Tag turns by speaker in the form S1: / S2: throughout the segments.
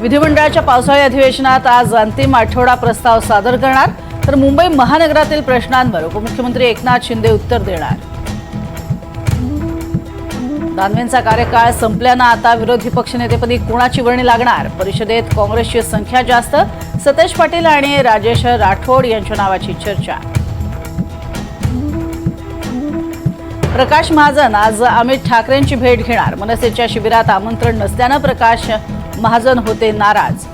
S1: विधिमंडळाच्या पावसाळी अधिवेशनात आज अंतिम आठवडा प्रस्ताव सादर करणार. तर मुंबई महानगरातील प्रश्नांवर उपमुख्यमंत्री एकनाथ शिंदे उत्तर देणार. दानवेंचा कार्यकाळ संपल्यानं आता विरोधी पक्षनेतेपदी कोणाची वर्णी लागणार? परिषदेत काँग्रेसची संख्या जास्त सतेज पाटील आणि राजेश राठोड यांच्या नावाची चर्चा. प्रकाश महाजन आज अमित ठाकरेंची भेट घेणार. मनसेच्या शिबिरात आमंत्रण नसल्यानं प्रकाश महाजन होते नाराज.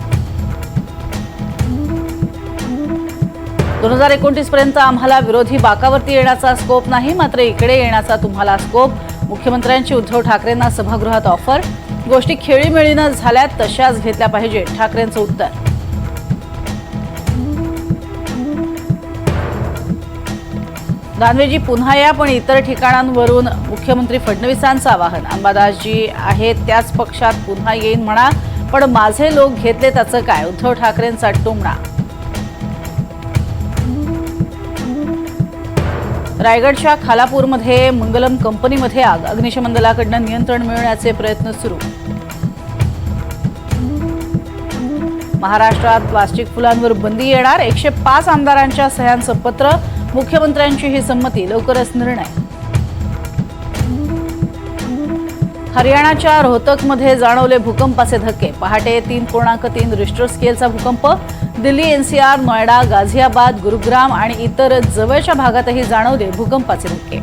S1: दोन हजार एकोणतीस पर्यंत आम्हाला विरोधी बाकावरती येण्याचा स्कोप नाही मात्र इकडे येण्याचा तुम्हाला स्कोप मुख्यमंत्र्यांची उद्धव ठाकरेंना सभागृहात ऑफर गोष्टी खेळीमेळीनं झाल्यात तशाच घेतल्या पाहिजे ठाकरेंचं उत्तर. दानवेजी पुन्हा या पण इतर ठिकाणांवरून मुख्यमंत्री फडणवीसांचं आवाहन. अंबादासजी आहेत त्याच पक्षात पुन्हा येईन म्हणा पण माझे लोक घेतले त्याचं काय? उद्धव ठाकरेंचा टुमणा. रायगडच्या खालापूरमध्ये मंगलम कंपनीमध्ये आग. अग्निशमन दलाकडनं नियंत्रण मिळवण्याचे प्रयत्न सुरू. महाराष्ट्रात प्लास्टिक फुलांवर बंदी येणार? एकशे पाच आमदारांच्या सह्यांचं पत्र. मुख्यमंत्र्यांची ही संमती. लवकरच निर्णय. हरियाणाच्या रोहतकमध्ये जाणवले भूकंपाचे धक्के. पहाटे तीन पूर्णांक तीन रिस्टर स्केलचा भूकंप. दिल्ली एनसीआर नोएडा गाझियाबाद गुरुग्राम आणि इतर जवळच्या भागातही जाणवले भूकंपाचे धक्के.